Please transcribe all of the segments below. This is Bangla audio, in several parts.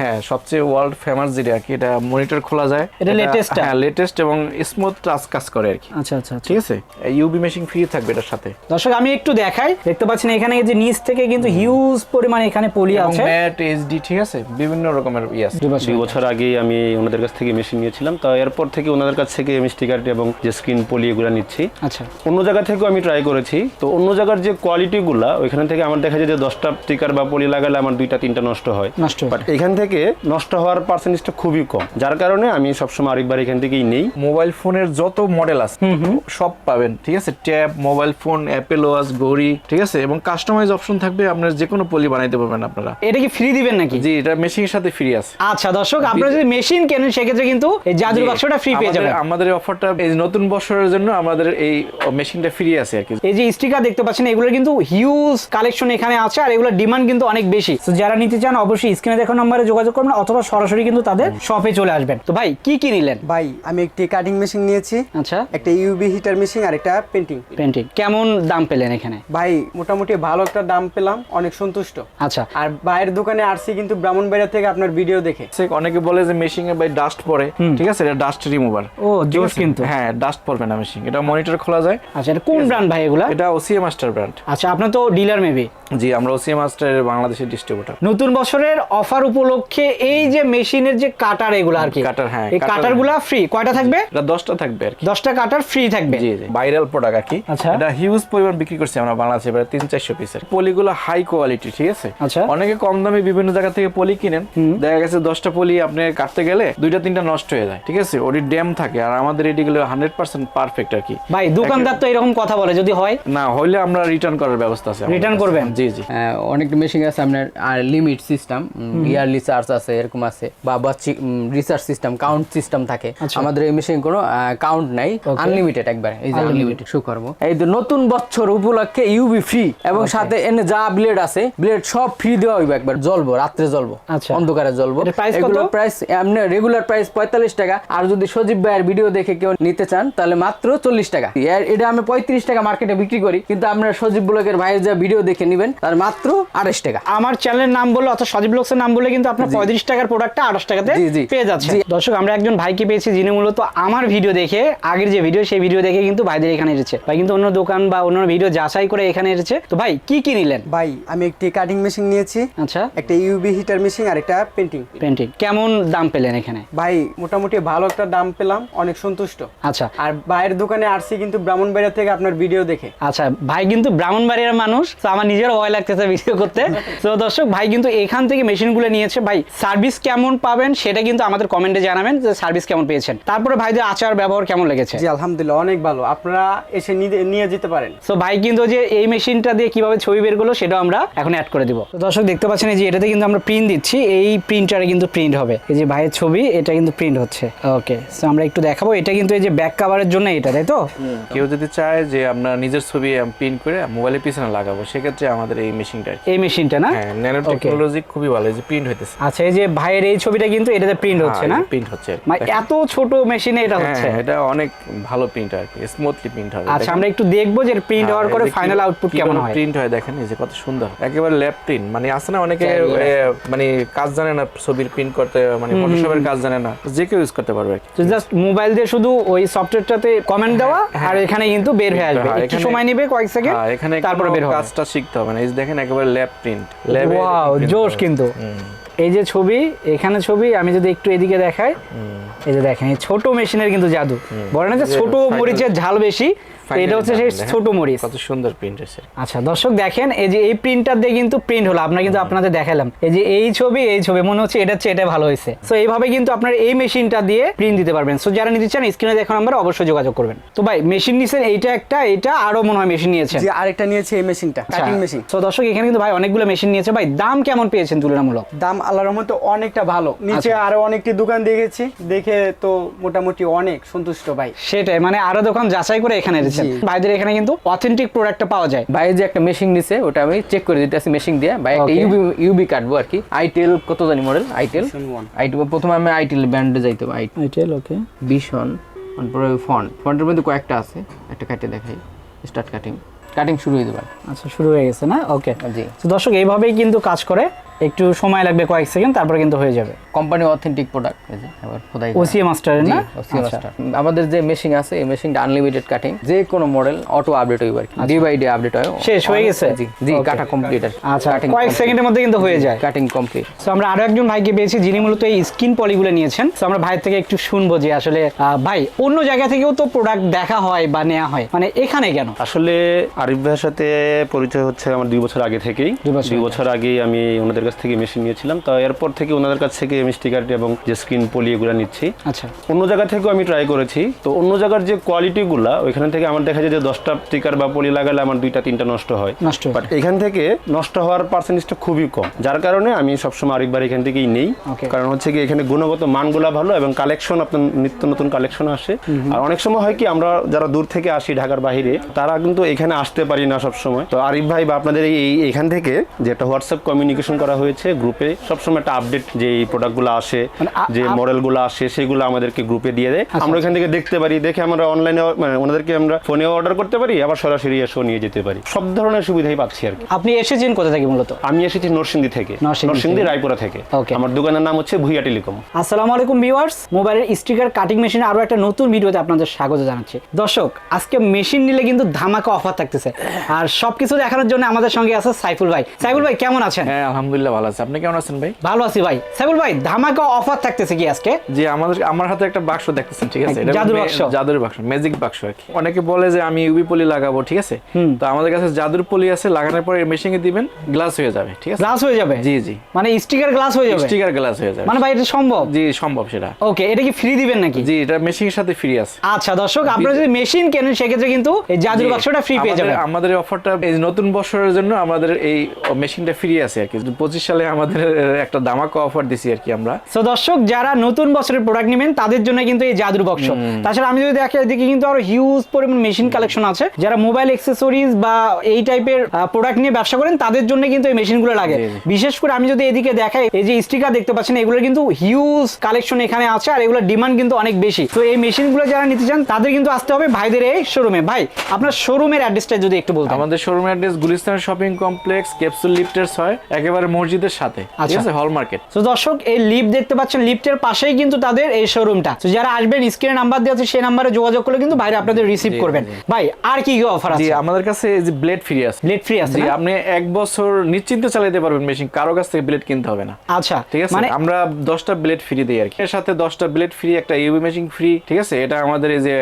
হ্যাঁ সবচেয়ে ওয়ার্ল্ড ফেমাস যেটা আর কি এটা মনিটর খোলা যায়। এটা latest টা? হ্যাঁ লেটেস্ট এবং স্মুথ টাচ কাজ করে আর কি। আচ্ছা আচ্ছা আচ্ছা। ঠিক আছে? ইউবি মেশিন ফ্রি থাকবে এটার সাথে। দর্শক আমি একটু দেখাই। দেখতে পাচ্ছেন এখানে এই যে নিচ থেকে কিন্তু হিউজ পরিমাণে এখানে পলি এবং আছে। ম্যাট এইচডি ঠিক আছে? বিভিন্ন রকমের ইয়ে আছে। দুই বছর। আগে। আমি ওনাদের কাছ থেকে মেশিন নিয়েছিলাম। তো এরপর থেকে ওনাদের কাছ থেকে আমি স্টিকারটি এবং যে স্ক্রিন পলি এগুলো নিচ্ছি। আচ্ছা। অন্য জায়গা থেকেও আমি ট্রাই করেছি। তো অন্য জায়গার যে কোয়ালিটিগুলো ওইখান থেকে আমার দেখা যায় যে দশটা স্টিকার বা পলি লাগালে আমার দুইটা তিনটা নষ্ট হয়। নষ্ট হয়ে। বাট এখান থেকে নষ্ট হওয়ার পার্সেন্টেজটা খুবই কম। যার কারণে আমি সবসময় আরেকবার এখান থেকেই নেই। মোবাইল ফোনের যত মডেল আছে সব পাবেন ঠিক আছে? Tab mobile phone apple watch ঘড়ি ঠিক আছে? এবং কাস্টমাইজ অপশন থাকবে আপনার যে কোনো পলি বানাইতে পারবেন আপনারা। এটা কি ফ্রি দিবেন নাকি? জি এটা মেশিনের সাথে ফ্রি আছে। আচ্ছা দর্শক আপনারা যদি মেশিন কেনেন সেক্ষেত্রে কিন্তু এই জাদুর বাক্সটা ফ্রি পেয়ে আমাদের- যাবেন। আমাদের অফারটা এই নতুন বছরের জন্য আমাদের এই মেশিনটা ফ্রি আছে আর কি। এই যে স্টিকার দেখতে পাচ্ছেন এগুলোর কিন্তু হিউজ কালেকশন এখানে আছে আর এগুলোর ডিমান্ড কিন্তু অনেক বেশি। তো যারা নিতে চান অবশ্যই স্ক্রিনে দেখো নাম্বারে যোগাযোগ করবেন অথবা সরাসরি কিন্তু তাদের শপে চলে আসবেন। তো ভাই কি কি নিলেন? ভাই আমি একটি কাটিং মেশিন নিয়েছি আচ্ছা। একটা ইউবি হিটার মেশিন আর একটা পেন্টিং পেন্টিং কেমন দাম পেলেন এখানে? ভাই মোটামুটি ভালো একটা দাম পেলাম অনেক সন্তুষ্ট। আচ্ছা। আর বাইরের দোকানে আসছি কিন্তু ব্রাহ্মণবাড়িয়া থেকে আপনার ভিডিও দেখে। সে অনেকে বলে যে মেশিং এ ভাই ডাস্ট পড়ে ঠিক আছে? এটা ডাস্ট রিমুভার ও জোস কিন্তু। হ্যাঁ ডাস্ট পড়বে না মেশিন এটা মনিটর খোলা যায়। আচ্ছা এটা কোন ব্র্যান্ড ভাই এগুলা? এটা ওসিএ মাস্টার ব্র্যান্ড আচ্ছা আপনার তো ডিলার মেবি জি আমরা ওসিএ মাস্টারের বাংলাদেশের ডিস্ট্রিবিউটর নতুন বছরের অফার উপলক্ষে এই যে মেশিনের যে কাটার এগুলো আর কি কাটার, হ্যাঁ, এই কাটার। কাটারগুলা ফ্রি কয়টা থাকবে? এটা দশটা থাকবে আর কি। দশটা কাটার ফ্রি থাকবে? জি জি। ভাইরাল প্রোডাক্ট আর কি। আচ্ছা। এটা হিউজ পরিমাণ বিক্রি করছি আমরা বাংলাদেশে প্রায় তিন চারশো পিসের পলিগুলো হাই কোয়ালিটি ঠিক আছে? আচ্ছা। অনেকে কম দামে বিভিন্ন জায়গা থেকে পলি কিনেন। দেখা গেছে দশটা পলি আপনি কাটতে গেলে দুইটা তিনটা নষ্ট হয়ে যায় ঠিক আছে? ওটি ড্যাম থাকে আর আমাদের এটিগুলো হান্ড্রেড পার্সেন্ট পারফেক্ট আর কি। ভাই দোকানদার তো এরকম কথা বলে যদি হয়? না হইলে আমরা রিটার্ন করার ব্যবস্থা আছে রিটার্ন করবেন? জি জি। হ্যাঁ, অনেক মেশিন আছে আপনার আর লিমিট সিস্টেম ইয়ারলি চার্জ আছে এরকম আছে বা রিসার্চ সিস্টেম কাউন্ট সিস্টেম থাকে। আমাদের এই মেশিন কোনো কাউন্ট নাই আনলিমিটেড একবার এই যে আনলিমিটেড সুকর্ম। এই তো নতুন বছর উপলক্ষে ইউবি ফ্রি এবং সাথে এনে যা ব্লেড আছে ব্লেড সব ফ্রি দেওয়া হইবে একবার জ্বলবো রাত্রে জ্বলবো আচ্ছা। অন্ধকারে জ্বলবো? এগুলো প্রাইস এমনি রেগুলার প্রাইস পঁয়তাল্লিশ টাকা আর যদি সজীব ভাইয়ের ভিডিও দেখে কেউ নিতে চান তাহলে মাত্র চল্লিশ টাকা। এটা আমি পঁয়ত্রিশ টাকা মার্কেটে বিক্রি করি কিন্তু আপনার সজীব ব্লকের ভাইয়ের যা ভিডিও দেখে নেবেন তার মাত্র আড়াইশ টাকা। আমার চ্যানেলের নাম বললে অথবা সজীব ব্লগসের নাম বলে কিন্তু আপনার পঁয়ত্রিশ টাকার প্রোডাক্টটা আঠাশ টাকাতে। পেয়ে যাচ্ছে। দর্শক আমরা একজন ভাইকে পেয়েছি যিনি মূলত আমার ভিডিও দেখে আগের যে ভিডিও সেই ভিডিও দেখে কিন্তু ভাইদের এখানে এসেছে। ভাই কিন্তু অন্য দোকান বা অন্য ভিডিও যাচাই করে এখানে এসেছে। তো ভাই কি কি নিলেন? ভাই আমি একটি কাটিং মেশিন নিয়েছি আচ্ছা। একটা ইউবি হিটার মেশিন আর একটা পেন্টিং পেন্টিং কেমন দাম পেলেন এখানে? ভাই মোটামুটি ভালো একটা দাম পেলাম অনেক সন্তুষ্ট। আচ্ছা। আর বাইরের দোকানে আসছি কিন্তু ব্রাহ্মণবাড়িয়া থেকে আপনার ভিডিও দেখে। আচ্ছা ভাই কিন্তু ব্রাহ্মণবাড়িয়ার মানুষ তো আমার নিজেরও ভয় লাগতেছে ভিডিও করতে। তো দর্শক ভাই কিন্তু এখান থেকে মেশিনগুলো নিয়েছে ভাই সার্ভিস কেমন পাবেন সেটা কিন্তু আমাদের কমেন্টে জানাবেন যে সার্ভিস কেমন পেয়েছেন। তারপরে ভাইদের আচার ব্যবহার কেমন লেগেছে? জি আলহামদুলিল্লাহ অনেক ভালো। আপনারা এসে নিয়ে যেতে পারেন। তো ভাই কিন্তু যে এই মেশিনটা দিয়ে কীভাবে ছবি বের করল সেটাও আমরা এখন অ্যাড করে দিব। তো দর্শক দেখতে পাচ্ছেন এই যে এটাতে কিন্তু আমরা প্রিন্ট দিচ্ছি। এই প্রিন্টারে কিন্তু প্রিন্ট হবে। এই যে ভাইয়ের ছবি এটা কিন্তু প্রিন্ট হচ্ছে। ওকে তো আমরা একটু দেখাবো। এটা কিন্তু এই যে ব্যাক কাভারের জন্য এটা তাই তো? কেউ যদি চায় যে আমরা নিজের ছবি প্রিন্ট করে মোবাইলের পিছনে লাগাবো সেক্ষেত্রে আমাদের এই মেশিনটা এই মেশিনটা না? হ্যাঁ ন্যানো টেকনোলজি খুবই ভালো এই যে প্রিন্ট হইতেছে। আচ্ছা এই যে ভাইয়ের এই ছবিটা কিন্তু এটাতে প্রিন্ট হচ্ছে না? প্রিন্ট হচ্ছে। মানে এত ছোট মেশিনে এটা হচ্ছে? হ্যাঁ এটা অনেক ভালো প্রিন্ট আর কি স্মুথলি প্রিন্ট হবে আচ্ছা আমরা একটু দেখব যে প্রিন্ট হওয়ার পরে ফাইনাল আউটপুট কেমন হয়? প্রিন্ট হয় দেখেন এই যে কত সুন্দর। একেবারে ল্যাব প্রিন্ট মানে আছে না অনেকে মানে কাজ জানে না ছবির প্রিন্ট করতে মানে ফটোশপের কাজ জানে না যে কেউ ইউজ করতে পারবে জাস্ট মোবাইল দিয়ে শুধু ওই সফটওয়্যারটাতে কমেন্ট দেওয়া আর এখানে কিন্তু বের হয়ে আসবে। হ্যাঁ, একটু সময় নেবে কয়েক সেকেন্ড হ্যাঁ, এখানে তারপরে বের হবে। কাজটা শিখতে হবে না। এই দেখেন একেবারে ল্যাব প্রিন্ট ল্যাব ওয়াও জোশ কিন্তু। এই যে ছবি এখানে ছবি আমি যদি একটু এদিকে দেখাই এই যে দেখেন এই ছোট মেশিনের কিন্তু জাদু। বলে না যে ছোট মরিচের ঝাল বেশি এটা হচ্ছে সেই ছোট মরিচ। কত সুন্দর প্রিন্ট এসে আচ্ছা দর্শক দেখেন এই যে এই প্রিন্টার দিয়ে কিন্তু প্রিন্ট হলো আপনার কিন্তু আপনাদের দেখালাম। এই যে এই ছবি এই ছবি মনে হচ্ছে এটা হচ্ছে এটা ভালো হয়েছে। তো এইভাবে কিন্তু আপনার এই মেশিনটা দিয়ে প্রিন্ট দিতে পারবেন। সো যারা নিতে চান স্ক্রিনে দেখুন আমরা অবশ্যই যোগাযোগ করবেন। তো ভাই মেশিন নিছেন এইটা একটা এটা আরও মনে হয় মেশিন নিয়েছেন। যে আরেকটা নিয়েছি এই মেশিনটা কাটিং মেশিন তো দর্শক এখানে কিন্তু ভাই অনেকগুলো মেশিন নিয়েছে। ভাই দাম কেমন পেয়েছেন তুলনামূলক? দাম আল্লাহর রহমতে অনেকটা ভালো। নিচে আরও অনেকটি দোকান দেখেছি দেখে তো মোটামুটি অনেক সন্তুষ্ট ভাই। সেটাই মানে আরও দোকান যাচাই করে এখানে এনেছেন ভাইদের এখানে কিন্তু অথেন্টিক প্রোডাক্টটা পাওয়া যায়। ভাই যে একটা মেশিন নিছে ওটা আমি চেক করে দিতেছি মেশিন দিয়ে। ভাই একটা ইউবি ইউবি কাটবো আর কি। আইটেল কত জানি মডেল আইটেল আইটেল প্রথমে আমি আইটেল ব্র্যান্ডে যাইতে হবে আইটেল ওকে বিশন তারপরে ফন্ট ফন্টের মধ্যে কয়েকটা আছে একটা কাটে দেখাই স্টার্ট কাটিং কাটিং শুরু হয়ে যাবে। আচ্ছা শুরু হয়ে গেছে না? ওকে জি। তো দর্শক এইভাবেই কিন্তু কাজ করে। একটু সময় লাগবে কয়েক সেকেন্ড তারপরে কিন্তু হয়ে যাবে। কোম্পানি অথেন্টিক প্রোডাক্ট আবার খোদাই। ওসিএ মাস্টারের জি না? OCM আচ্ছা। master। আমাদের যে মেশিন আছে এই মেশিনটা আনলিমিটেড কাটিং যে কোনো মডেল অটো আপডেট হইব আর কি। ডে বাই ডে আপডেট হয়। আচ্ছা। শেষ হয়ে গেছে? জি জি কাটা কমপ্লিট আর আচ্ছা কয়েক সেকেন্ডের মধ্যে কিন্তু হয়ে যায়। কাটিং কমপ্লিট তো আমরা আরও একজন ভাইকে পেয়েছি যিনি মূলত এই স্কিন পলিগুলো নিয়েছেন। তো আমরা ভাইয়ের থেকে একটু শুনব যে আসলে আহ, ভাই অন্য জায়গা থেকেও তো প্রোডাক্ট দেখা হয় বা নেওয়া হয়। মানে এখানে কেন? আসলে আরিফ ভাইয়ের সাথে পরিচয় হচ্ছে আমার দুই বছর আগে থেকেই। দুই বছর আগে। বছর আগেই আমি ওনাদের কাছ থেকে মেশিন নিয়েছিলাম। তো এরপর থেকে ওনাদের কাছ থেকে আমি স্টিকার এবং যে স্ক্রিন পলি এগুলো নিচ্ছি। আচ্ছা। অন্য জায়গা থেকেও আমি ট্রাই করেছি। তো অন্য জায়গার যে কোয়ালিটিগুলো ওইখান থেকে আমার দেখা যায় যে দশটা স্টিকার বা পলি লাগালে আমার দুইটা তিনটা নষ্ট হয়। নষ্ট বাট এখান থেকে নষ্ট হওয়ার পার্সেন্টেজটা খুবই কম। যার কারণে আমি সবসময় আরেকবার এখান থেকেই নেই। কারণ হচ্ছে কি এখানে গুণগত মানগুলা ভালো এবং কালেকশন আপনার নিত্য নতুন কালেকশন আসে। আর অনেক সময় হয় কি আমরা যারা দূর থেকে আসি ঢাকার বাইরে তারা কিন্তু এখানে আসতে পারি না সবসময়। তো আরিফ ভাই বা আপনাদের এই এই- এখান থেকে যেটা হোয়াটসঅ্যাপ কমিউনিকেশন করা হয়েছে গ্রুপে সবসময় একটা আপডেট যে এই প্রোডাক্টগুলো আসে মানে যে মডেলগুলো আসে সেগুলো আমাদেরকে গ্রুপে দিয়ে দেয়। আচ্ছা, আমরা এখান থেকে দেখতে পারি দেখে আমরা অনলাইনে মানে ওনাদেরকে আমরা ফোনে অর্ডার করতে পারি আবার সরাসরি এসেও নিয়ে যেতে পারি। সব ধরনের সুবিধাই পাচ্ছি আর কি। আপনি এসেছেন কোথা থেকে মূলত? আমি এসেছি নরসিংদী থেকে। নরসিংদী নরসিংদী রায়পুরা থেকে। আমার দোকানের নাম হচ্ছে ভুইয়া টেলিকম। আসসালামু আলাইকুম ভিউয়ার্স মোবাইলের স্টিকার কাটিং মেশিন আরও একটা নতুন ভিডিওতে আপনাদের স্বাগত জানাচ্ছি। দর্শক আজকে মেশিন নিলে কিন্তু ধামাকা অফার থাকতেছে। আর সবকিছু দেখানোর জন্য আমাদের সঙ্গে আছে সাইফুল ভাই। সাইফুল ভাই কেমন আছেন? হ্যাঁ আলহামদুলিল্লাহ ভালো আছে। আপনি কেমন আছেন ভাই? ভালো আছি ভাই। সাইফুল ভাই ধামাকা অফার থাকতেছে কি আজকে? যে আমাদের আমার হাতে একটা বাক্স দেখতেছেন ঠিক আছে? এটা জাদুর বাক্স। জাদুর বাক্স ম্যাজিক বাক্স আর কি। অনেকে বলে যে আমি ইউবি পলি লাগাবো ঠিক আছে? তো আমাদের কাছে জাদুর পলি আছে লাগানোর পরে মেশিনে দিবেন গ্লাস হয়ে যাবে ঠিক আছে? গ্লাস হয়ে যাবে? জি জি। মানে স্টিকার গ্লাস হয়ে যাবে? স্টিকার গ্লাস হয়ে যাবে। মানে ভাই এটা সম্ভব? জি সম্ভব সেটা। ওকে এটা কি ফ্রি দিবেন নাকি? জি এটা মেশিনের সাথে ফ্রি আছে। আচ্ছা দর্শক আপনারা যদি মেশিন কেনেন সেক্ষেত্রে কিন্তু এই জাদুর জি, বাক্সটা ফ্রি পেয়ে যাবেন। আমাদের অফারটা এই নতুন বছরের জন্য আমাদের এই মেশিনটা ফ্রি আছে আর কি। পঁচিশ সালে আমাদের একটা দামাকা অফার দিছি আর কি আমরা। সো দর্শক যারা নতুন বছরের প্রোডাক্ট নেবেন তাদের জন্য কিন্তু এই জাদুর বক্স তাছাড়া আমি যদি দেখি এদিকে কিন্তু আরও হিউজ পরিমাণ মেশিন কালেকশন আছে। যারা মোবাইল অ্যাক্সেসরিজ বা এই টাইপের প্রোডাক্ট নিয়ে ব্যবসা করেন তাদের জন্য কিন্তু এই মেশিনগুলো লাগে। বিশেষ করে আমি যদি এদিকে দেখাই এই যে স্টিকার দেখতে পাচ্ছেন এগুলোর কিন্তু হিউজ কালেকশন এখানে আছে আর এগুলোর ডিমান্ড কিন্তু অনেক বেশি। তো এই মেশিনগুলো যারা নিতে চান তাদের কিন্তু আসতে হবে ভাইদের এই শোরুমে ভাই আপনার শোরুমের অ্যাড্রেসটা যদি একটু বলতেন। আমাদের showroom address Gulistan shopping complex capsule lifters হয়। একেবারে মসজিদের সাথে ঠিক আচ্ছা। আছে? হল মার্কেট তো দর্শক এই লিফট দেখতে পাচ্ছেন লিফটের পাশেই কিন্তু তাদের এই শোরুমটা তো যারা আসবেন স্ক্রিনে নাম্বার দেওয়া আছে সেই নাম্বারে যোগাযোগ করলে কিন্তু ভাইরা আপনাদের রিসিভ করবেন। ভাই আর কি কি অফার আছে? আমাদের কাছে যে ব্লেড ফ্রি আছে। ব্লেড ফ্রি আছে আপনি এক বছর নিশ্চিন্তে চালাতে পারবেন মেশিন কারও কাছ থেকে ব্লেড কিনতে হবে না। আচ্ছা ঠিক আছে? মানে আমরা দশটা ব্লেড ফ্রি দিই আর কি। এর সাথে দশটা ব্লেড ফ্রি একটা ইউবি মেশিন ফ্রি ঠিক আছে? এটা আমাদের এই যে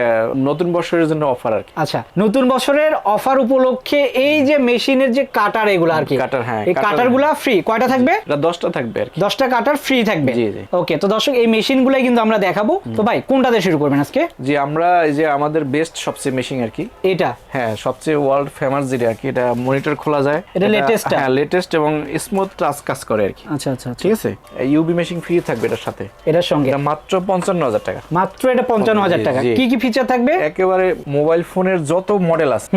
নতুন বছরের জন্য অফার আর কি। আচ্ছা নতুন বছরের অফার উপলক্ষে এই যে মেশিনের যে কাটার এগুলো আর কি কাটার, হ্যাঁ, এই কাটার। কাটারগুলা ফ্রি কয়টা থাকবে? এটা দশটা থাকবে আর কি। দশটা কাটার ফ্রি থাকবে। জি, জি। ওকে তো দর্শক এই মেশিন গুলাই কিন্তু আমরা দেখাবো। তো ভাই কোনটাতে শুরু করবেন আজকে? জি আমরা এই যে আমাদের বেস্ট সবচেয়ে মেশিন আর কি। এটা? হ্যাঁ সবচেয়ে ওয়ার্ল্ড ফেমাস যেটা আর কি এটা মনিটর খোলা যায়। এটা latest টা? হ্যাঁ লেটেস্ট এবং স্মুথ টাচ কাজ করে আর কি। আচ্ছা আচ্ছা আচ্ছা। ঠিক আছে? ইউবি মেশিন ফ্রি থাকবে এটার সাথে। এটার সঙ্গে? এটা মাত্র পঞ্চান্ন হাজার টাকা। মাত্র এটা পঞ্চান্ন হাজার টাকা। কি কি ফিচার থাকবে? একেবারে মোবাইল ফোনের যত মডেল আছে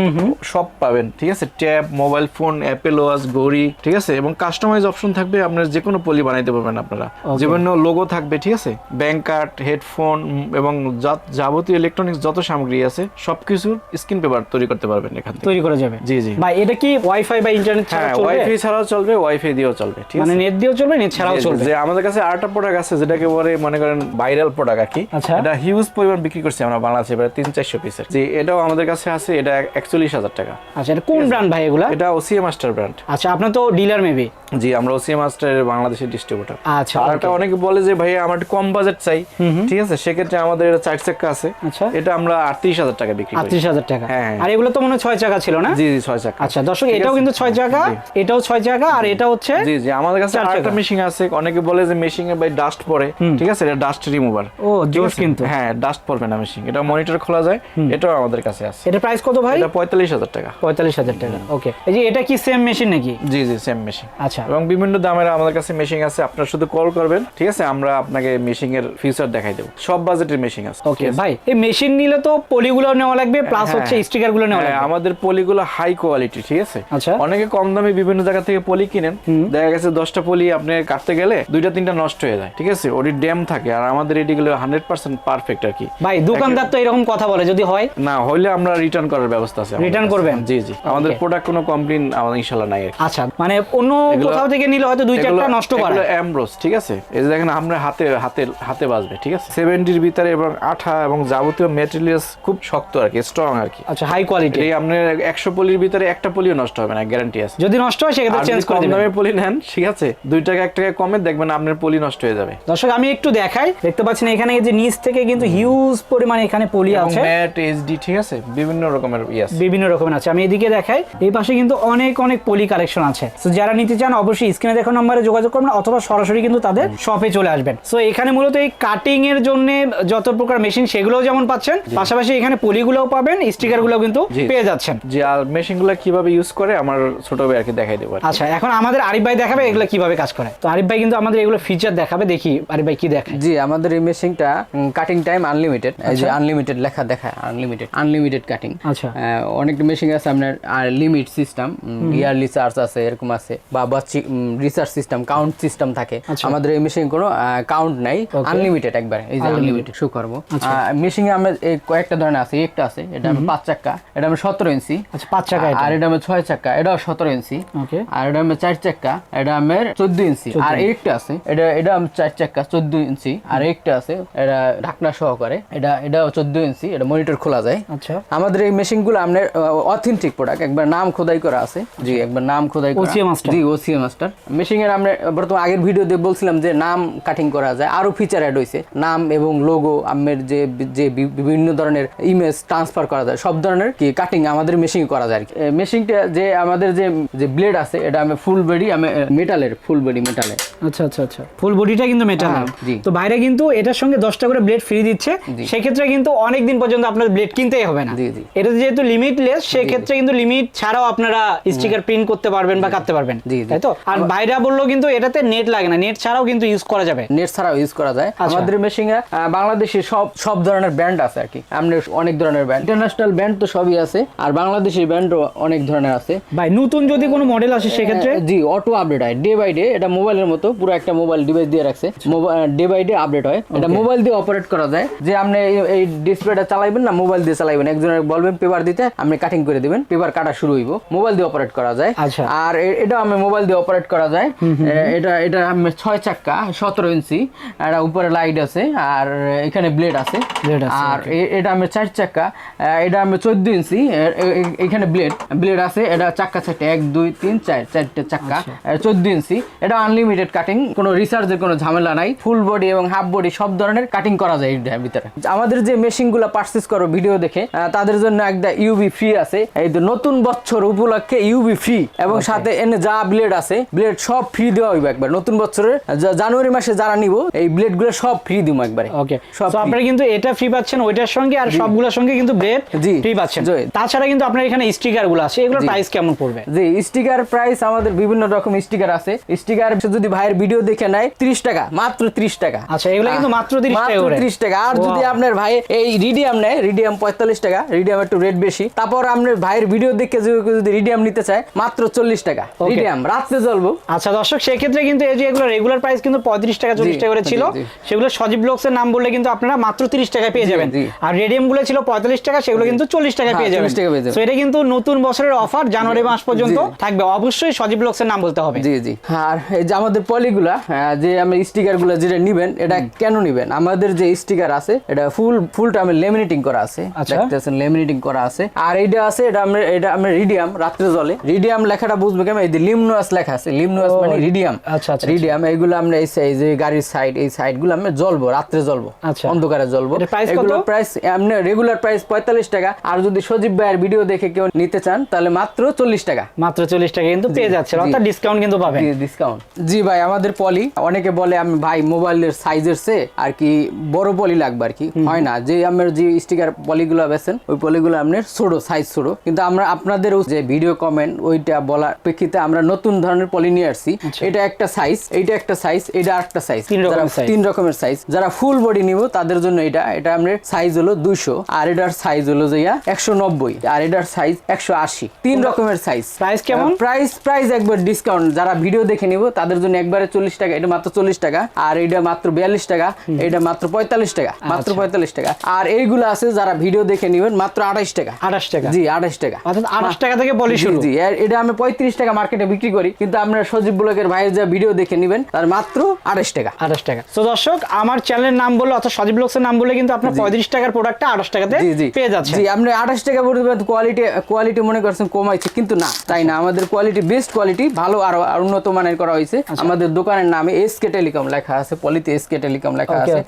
সব পাবেন ঠিক আছে? Tab mobile phone apple watch ঘড়ি ঠিক আছে? এবং কাস্টমাইজ অপশন থাকবে আপনার যে কোনো পলি বানাইতে পারবেন আপনারা। বিভিন্ন লোগো থাকবে ঠিক আছে? ব্যাংক কার্ড হেডফোন এবং যাবতীয় ইলেকট্রনিক্স যত সামগ্রী আছে সবকিছুর স্ক্রিন পেপার তৈরি করতে পারবেন এখান থেকে। তৈরি করা যাবে? জি, জি। ভাই এটা কি ওয়াইফাই বা ইন্টারনেট ছাড়া হ্যাঁ চলবে? ওয়াইফাই ছাড়াও চলবে ওয়াইফাই দিয়েও চলবে ঠিক আছে? মানে নেট দিয়েও চলবে নেট ছাড়াও চলবে? যে আমাদের কাছে আরেকটা প্রোডাক্ট আছে যেটাকে বলে মনে করেন ভাইরাল প্রোডাক্ট আর কি। আচ্ছা। এটা হিউজ পরিমাণ বিক্রি করছি আমরা বাংলাদেশে প্রায় তিন চারশো পিসের যে এটাও আমাদের কাছে আছে এটা একচল্লিশ হাজার টাকা। আচ্ছা এটা কোন ব্র্যান্ড ভাই এগুলা? এটা ওসিএ মাস্টার ব্র্যান্ড আচ্ছা আপনার তো ডিলার মেবি জি আমরা ওসিএ মাস্টারের বাংলাদেশের ডিস্ট্রিবিউটর আচ্ছা আর একটা অনেকে বলে যে ভাই আমার একটু কম বাজেট চাই। ঠিক আছে সেক্ষেত্রে আমাদের এটা চার চাকা আছে। আচ্ছা। এটা আমরা আটত্রিশ হাজার টাকা বিক্রি করি। আটত্রিশ হাজার টাকা। হ্যাঁ, হ্যাঁ। আর এগুলো তো মনে হয় ছয় চাকা ছিল না? জি জি ছয় চাকা। আচ্ছা দর্শক এটাও কিন্তু ছয় চাকা এটাও ছয় চাকা আর এটা হচ্ছে জি জি আমাদের কাছে আরেকটা মেশিন আছে অনেকে বলে যে মেশিনে ভাই ডাস্ট পড়ে। ঠিক আছে এটা ডাস্ট রিমুভার ও জোস কিন্তু। হ্যাঁ ডাস্ট পড়বে না মেশিন এটা মনিটর খোলা যায় এটাও আমাদের কাছে আছে। এটা প্রাইস কত ভাই? এটা পঁয়তাল্লিশ হাজার টাকা। পঁয়তাল্লিশ হাজার টাকা ওকে এই যে এটা কি সেম মেশিন নাকি? জি জি সেম মেশিন আচ্ছা। এবং বিভিন্ন দামের আমাদের কাছে মেশিন আছে আপনারা শুধু কল করবেন ঠিক আছে? আমরা আপনাকে মেশিন এর ফিচার দেখাই দেবো। সব বাজেটের মেশিন আছে ওকে ভাই এই মেশিন নিলে তো পলিগুলো নেওয়া লাগবে প্লাস হ্যাঁ। হচ্ছে স্টিকারগুলো নেওয়া হ্যাঁ, লাগবে। আমাদের পলিগুলো হাই কোয়ালিটি ঠিক আছে? আচ্ছা। অনেকে কম দামে বিভিন্ন জায়গা থেকে পলি কিনেন। দেখা গেছে দশটা পলি আপনি কাটতে গেলে দুইটা তিনটা নষ্ট হয়ে যায় ঠিক আছে? ওটি ড্যাম থাকে আর আমাদের এটিগুলো হান্ড্রেড পার্সেন্ট পারফেক্ট আর কি। ভাই দোকানদার তো এরকম কথা বলে যদি হয়? না হইলে আমরা রিটার্ন করার ব্যবস্থা আছে রিটার্ন করবেন? জি জি। আমাদের প্রোডাক্ট কোনো কমপ্লেন আমাদের ইনশাল্লাহ নাই আচ্ছা মানে অন্য কোথাও থেকে নিলে হয়তো দুই চারটা নষ্ট পারে এগুলো অ্যামব্রোস ঠিক আছে? এই যে দেখেন আমরা হাতে হাতে হাতে বাজবে ঠিক আছে? সেভেন্টির ভিতরে এবং আঠা এবং যাবতীয় মেটেরিয়ালস খুব শক্ত আর কি স্ট্রং আর কি। আচ্ছা হাই কোয়ালিটি এই আপনার একশো পলির ভিতরে একটা পলিও নষ্ট হবে না গ্যারান্টি আছে। যদি নষ্ট হয় সেক্ষেত্রে চেঞ্জ করে দিবেন। দামে পলি নেন ঠিক আছে? দুই টাকা এক টাকা কমে দেখবেন আপনার পলি নষ্ট হয়ে যাবে। দর্শক আমি একটু দেখাই। দেখতে পাচ্ছেন এখানে এই যে নিচ থেকে কিন্তু হিউজ পরিমাণে এখানে পলি আছে। ম্যাট এইচডি ঠিক আছে? বিভিন্ন রকমের আছে। বিভিন্ন রকমের আছে। আমি এদিকে দেখাই। এই পাশে কিন্তু অনেক অনেক পলি কালেকশন আছে। তো যারা নিতে চান অবশ্যই স্ক্রিনে দেখো নম্বরে যোগাযোগ করবেন অথবা সরাসরি কিন্তু তাদের শপে চলে আসবেন। সো এখানে মূলত এই কাটিং এর জন্য যত প্রকার মেশিন সেগুলোও যেমন পাচ্ছেন পাশাপাশি এখানে পলিগুলোও পাবেন স্টিকার গুলোও কিন্তু পেয়ে যাচ্ছেন। যে আর মেশিনগুলো কীভাবে ইউজ করে আমার ছোট ভাই আর কি দেখাই দেবো আচ্ছা এখন আমাদের আরিফ ভাই দেখাবে এগুলো কীভাবে কাজ করে। তো আরিফ ভাই কিন্তু আমাদের এগুলো ফিচার দেখাবে দেখি আরিফ ভাই কি দেখায়। জি আমাদের এই মেশিনটা কাটিং টাইম আনলিমিটেড এই যে আনলিমিটেড লেখা দেখায় আনলিমিটেড আনলিমিটেড কাটিং আচ্ছা। অনেক মেশিন আছে আপনার আর লিমিট সিস্টেম ইয়ারলি চার্জ আছে এরকম আছে বা রিসার্চ সিস্টেম কাউন্ট সিস্টেম থাকে। আচ্ছা। আমাদের এই মেশিন কোনো কাউন্ট নাই। আনলিমিটেড একবারে এই যে আনলিমিটেড শো করব মেশিন আমরা এই কয়েকটা ধরনের আছে একটা আছে এটা আমার পাঁচ চাক্কা এটা আমার সতেরো ইঞ্চি আচ্ছা পাঁচ চাকা আর এটা আমার ছয় চাক্কা এটাও সতেরো ইঞ্চি ওকে আর এটা আমার চার চাক্কা এটা আমার চোদ্দ ইঞ্চি আর একটা আছে এটা এটা আমার চার চাক্কা চোদ্দ ইঞ্চি আর একটা আছে এটা ঢাকনা সহকারে এটা এটাও চোদ্দ ইঞ্চি এটা মনিটর খোলা যায়। আচ্ছা। আমাদের এই মেশিনগুলো আপনার অথেন্টিক প্রোডাক্ট একবার নাম খোদাই করা আছে। জি একবার নাম খোদাই করা। জি ওসিএ মাস্টার। মেশিন এর আমরা বর্তমানে আগের ভিডিও দিয়ে বলছিলাম যে নাম কাটিং করা যায় আরও ফিচার অ্যাড হয়েছে নাম এবং লোগো আমের যে যে বিভিন্ন ধরনের ইমেজ ট্রান্সফার করা যায় সব ধরনের কি কাটিং আমাদের মেশিন করা যায় আর কি। মেশিনটা যে আমাদের যে যে ব্লেড আছে এটা আমি ফুল বডি আমি মেটালের ফুল বডি মেটালের আচ্ছা আচ্ছা আচ্ছা। ফুল বডিটা কিন্তু মেটাল হ্যাঁ, তো বাইরে কিন্তু এটার সঙ্গে দশটা করে ব্লেড ফ্রি দিচ্ছে। সেক্ষেত্রে কিন্তু অনেক দিন পর্যন্ত আপনার ব্লেড কিনতেই হবে না। এটা যেহেতু লিমিটলেস সেক্ষেত্রে কিন্তু লিমিট ছাড়াও আপনারা স্টিকার প্রিন্ট করতে পারবেন বা কাটতে পারবেন। তাই তো? আর বাইরে বলল কিন্তু এটাতে নেট লাগে না। নেট ছাড়াও কিন্তু ইউজ করা যাবে। নেট ছাড়াও ইউজ করা যায়। আচ্ছা। আমাদের মেশিনে বাংলাদেশে সব সব ধরনের ব্র্যান্ড আছে আর কি। আমরা অনেক ধরনের ব্র্যান্ড ইন্টারন্যাশনাল ব্র্যান্ড তো সবই আছে আর বাংলাদেশি ব্র্যান্ডও অনেক ধরনের আছে। ভাই নতুন যদি কোনো মডেল আসে সেক্ষেত্রে? জি অটো আপডেট হয়। ডে বাই ডে এটা মোবাইলের মতো পুরো একটা মোবাইল ডিভাইস দিয়ে রাখছে। ডে বাই ডে আপডেট হয়। এটা মোবাইল দিয়ে অপারেট করা যায়। যে আপনি এই- এই ডিসপ্লেটা চালাইবেন না মোবাইল দিয়ে চালাইবেন। একজনের বলবেন পেপার দিতে আপনি কাটিং করে দিবেন। পেপার কাটা শুরু হইব। মোবাইল দিয়ে অপারেট করা যায়। আচ্ছা। আর এটা আমি মোবাইল দিয়ে অপারেট করা যায়। এটা এটা ছয় চাক্কা সতেরো ইঞ্চি। এটা উপরে লাইট আছে আর এখানে ব্লেড আছে। আর এটা আমি চার চাক্কা এটা আমি চোদ্দ ইঞ্চি এখানে ব্লেড ব্লেড আছে এটা চাক্কা চারটে এক দুই তিন চার চারটে চাক্কা চোদ্দ ইঞ্চি। এটা আনলিমিটেড কাটিং কোনো রিসার্চের কোনো ঝামেলা নাই। ফুল বডি এবং হাফ বডি সব ধরনের কাটিং করা যায় এটার ভিতরে। আমাদের যে মেশিনগুলো পারচেস করো ভিডিও দেখে তাদের জন্য একটা ইউবি ফ্রি আছে। এই তো নতুন বছর উপলক্ষে ইউবি ফ্রি এবং সাথে এনে যা ব্লেড আছে ব্লেড সব ফ্রি দেওয়া হইবে একবার। নতুন বছরের জানুয়ারি মাসে যারা নিব এই ব্লেডগুলো সব ফ্রি দিব একবারে। ওকে সব আপনারা কিন্তু এটা ফ্রি পাচ্ছেন ওইটার সঙ্গে আর সবগুলোর সঙ্গে কিন্তু ব্লেড জি। ফ্রি পাচ্ছেন। তাছাড়া কিন্তু আপনার এখানে স্টিকারগুলো আছে এগুলোর প্রাইস কেমন পড়বে? যে স্টিকার প্রাইস আমাদের বিভিন্ন রকম স্টিকার আছে। স্টিকার যদি ভাইয়ের ভিডিও দেখে নেয় ত্রিশ টাকা মাত্র ত্রিশ টাকা। আচ্ছা, এগুলো কিন্তু মাত্র 30 টাকা করে। 30 টাকা। আর যদি আপনার ভাই এই রিডিয়াম নেয় রিডিয়াম পঁয়তাল্লিশ টাকা রিডিয়াম একটু রেট বেশি। তারপর আপনার ভাইয়ের ভিডিও দেখে যদি- যদি রিডিয়াম নিতে চায় মাত্র চল্লিশ টাকা। রিডিয়াম রাত্রে জ্বলবো আচ্ছা দর্শক সেক্ষেত্রে কিন্তু এই যে এগুলো রেগুলার প্রাইস কিন্তু পঁয়ত্রিশ টাকা চল্লিশ টাকা করে ছিল। সেগুলো সজীব ব্লগস এর নাম বললে কিন্তু আপনারা মাত্র তিরিশ টাকায় পেয়ে যাবেন। আর রেডিয়ামগুলো ছিল পঁয়তাল্লিশ টাকা সেগুলো কিন্তু চল্লিশ টাকায় হ্যাঁ, পেয়ে যাবেন। 40 টাকা পেয়ে যাবেন। তো এটা কিন্তু নতুন বছরের অফার জানুয়ারি মাস পর্যন্ত থাকবে। অবশ্যই সজীব ব্লগস এর নাম বলতে হবে। জি জি। আর এই যে আমাদের পলিগুলা যে আমি স্টিকারগুলা যেটা নিবেন এটা কেন নিবেন? আমাদের যে স্টিকার আছে এটা ফুল ফুলটা আমি লেমিনেটিং করা আছে। আচ্ছা। দেখতেছেন লেমিনেটিং করা আছে। আর এইটা আছে এটা আমরা এটা আমরা রিডিয়াম রাত্রে জলে রিডিয়াম লেখাটা বুঝবে কেমন? এই যে লিমনুয়াস লেখা আছে লিমনুয়াস মানে রিডিয়াম। আচ্ছা, আচ্ছা, রিডিয়াম এইগুলো আমরা এই সাইজ এই গাড়ির সাইড এই সাইডগুলো আমরা জ্বলবো রাত্রে জ্বলবো আচ্ছা। অন্ধকারে জ্বলবো? এগুলো প্রাইস এমনি রেগুলার প্রাইস পঁয়তাল্লিশ টাকা আর যদি সজীব ভাইয়ের ভিডিও দেখে কেউ নিতে চান তাহলে মাত্র চল্লিশ টাকা। মাত্র চল্লিশ টাকা কিন্তু পেয়ে যাচ্ছে অর্থাৎ ডিসকাউন্ট কিন্তু পাবেন। ডিসকাউন্ট জি ভাই আমাদের পলি অনেকে বলে আমি ভাই মোবাইলের সাইজের সে আর কি বড় পলি লাগবে আর কি। হয় না যে আমার যে স্টিকার পলিগুলো বেছেন ওই পলিগুলো আপনার ছোট সাইজ ছোট। কিন্তু আমরা আপনাদেরও যে ভিডিও কমেন্ট ওইটা বলার প্রেক্ষিতে আমরা নতুন ধরনের পলি নিয়ে আসছি এটা একটা সাইজ এইটা একটা সাইজ এটা আরেকটা সাইজ তিন রকমের তিন রকমের সাইজ যারা ফুল বডি নিব তাদের জন্য এটা এটা আমাদের সাইজ হলো দুইশো আর এটার সাইজ হলো যাইয়া একশো নব্বই আর এটার সাইজ একশো আশি। তিন রকমের সাইজ Price কেমন? প্রাইস প্রাইস একবার ডিসকাউন্ট যারা ভিডিও দেখে নিব তাদের জন্য একবারে চল্লিশ টাকা এটা মাত্র চল্লিশ টাকা আর এটা মাত্র বিয়াল্লিশ টাকা এটা মাত্র পঁয়তাল্লিশ টাকা মাত্র আচ্ছা। পঁয়তাল্লিশ টাকা। আর এইগুলো আছে যারা ভিডিও দেখে নিবেন মাত্র আঠাইশ টাকা। আঠাশ টাকা। জি আঠাইশ টাকা। অর্থাৎ আঠাশ টাকা থেকে জি, শুরু। জি এটা আমি পঁয়ত্রিশ টাকা মার্কেটে বিক্রি করি কিন্তু আপনার সজীব ব্লকের ভাইয়ের যা ভিডিও দেখে নেবেন তার মাত্র আড়াইশ টাকা। আঠাশ টাকা। তো দর্শক আমার চ্যানেলের নাম বললে অর্থাৎ সজীব লোকসের নাম বললে কিন্তু আপনার পঁয়ত্রিশ টাকার প্রোডাক্টটা আঠাশ টাকাতে জি জি। পেয়ে যাচ্ছে। জি আপনি আঠাশ টাকা পর্যন্ত কোয়ালিটি কোয়ালিটি মনে করছেন কমাইছে কিন্তু না তাই না? আমাদের কোয়ালিটি বেস্ট কোয়ালিটি ভালো আরও উন্নত মানের করা হয়েছে। আচ্ছা। আমাদের দোকানের নামে এসকে টেলিকম লেখা আছে পলিতে এসকে টেলিকম লেখা আছে।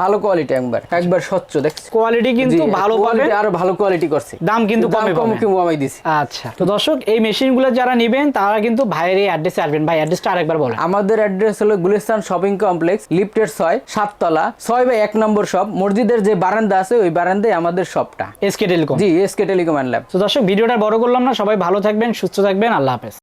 ভালো কোয়ালিটি একবার একবার স্বচ্ছ দেখছি। কোয়ালিটি কিন্তু ভালো কোয়ালিটি আরও ভালো কোয়ালিটি করছে। দাম কিন্তু কমে কম কম কমাই দিছি। আচ্ছা। তো দর্শক এই মেশিনগুলো যারা নেবেন তারা কিন্তু ভাইয়ের অ্যাড্রেসে আসবেন। ভাই অ্যাড্রেসটা আরেকবার বলেন। আমাদের অ্যাড্রেস হলো গুলিস্তান শপিং কমপ্লেক্স লিফটের ছয় সাততলা ছয় বাই এক নম্বর শপ। মসজিদের যে বারান্দা আছে ওই বারান্দায় আমাদের শপটা। SK telecom. G SK telecom and lab. তো দর্শক ভিডিওটা বড় করলাম না সবাই ভালো থাকবেন সুস্থ থাকবেন আল্লাহ হাফেজ।